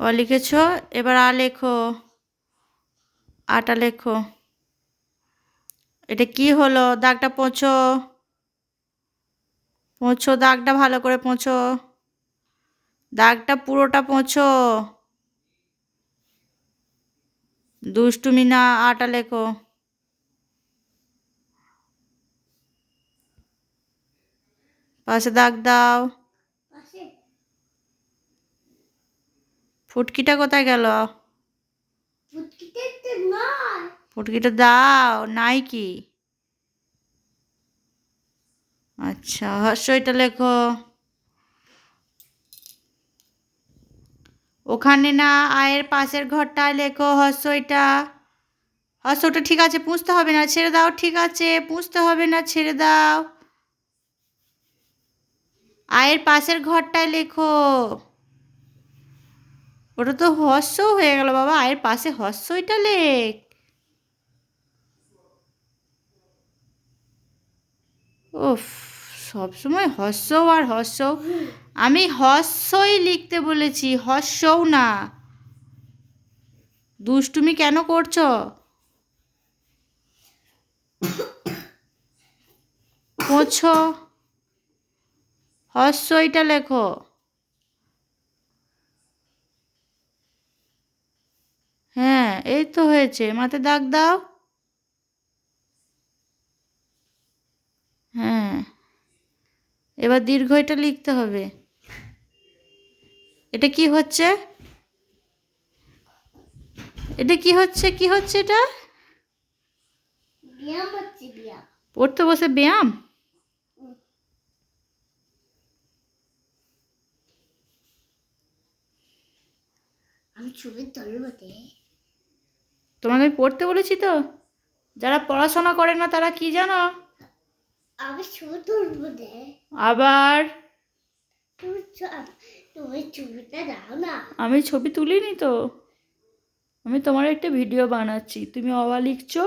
অ লিখেছ? এবার আ লেখো। আটা লেখো। এটা কি হলো? দাগটা পোঁছো। পোঁছো, দাগটা ভালো করে পোঁছো। দাগটা পুরোটা পোঁছো। দুষ্টুমি না, আটা লেখো। পাশে দাগ দাও। ফুটকিটা কোথায় গেল? ফুটকিটা দাও নাই কি আচ্ছা হর্ষইটা লেখো। ওখানে না আয়ের পাশের ঘরটায় লেখো হর্ষইটা হর্ষটা ঠিক আছে পুষতে হবে না ছেড়ে দাও ঠিক আছে পুষতে হবে না ছেড়ে দাও। আয়ের পাশের ঘরটায় লেখো। ওটা তো হর্ষ হয়ে গেল, বাবা। আয়ের পাশে হর্ষইটা লেখ উফ, সবসময় হর্ষ আর হর্ষ আমি হর্ষই লিখতে বলেছি হর্ষও না। দুষ্টুমি কেন করছ? পোছো হর্ষইটা লেখো হ্যাঁ এই তো হয়েছে। মাথায় দাগ দাও। হ্যাঁ। এবার দীর্ঘ এটা লিখতে হবে। এটা কি হচ্ছে? এটা কি হচ্ছে? কি হচ্ছে এটা? পড়তে বসে ব্যায়াম? আমি ছবি তুলবো তোমাকে আমি পড়তে বলেছি তো? যারা পড়াশোনা করে না তারা কি জানো? আবার আমি ছবি তুলিনি তো। আমি তোমার একটা ভিডিও বানাচ্ছি। তুমি অবা লিখছো।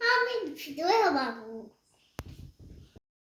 আমি ভিডিও বাবু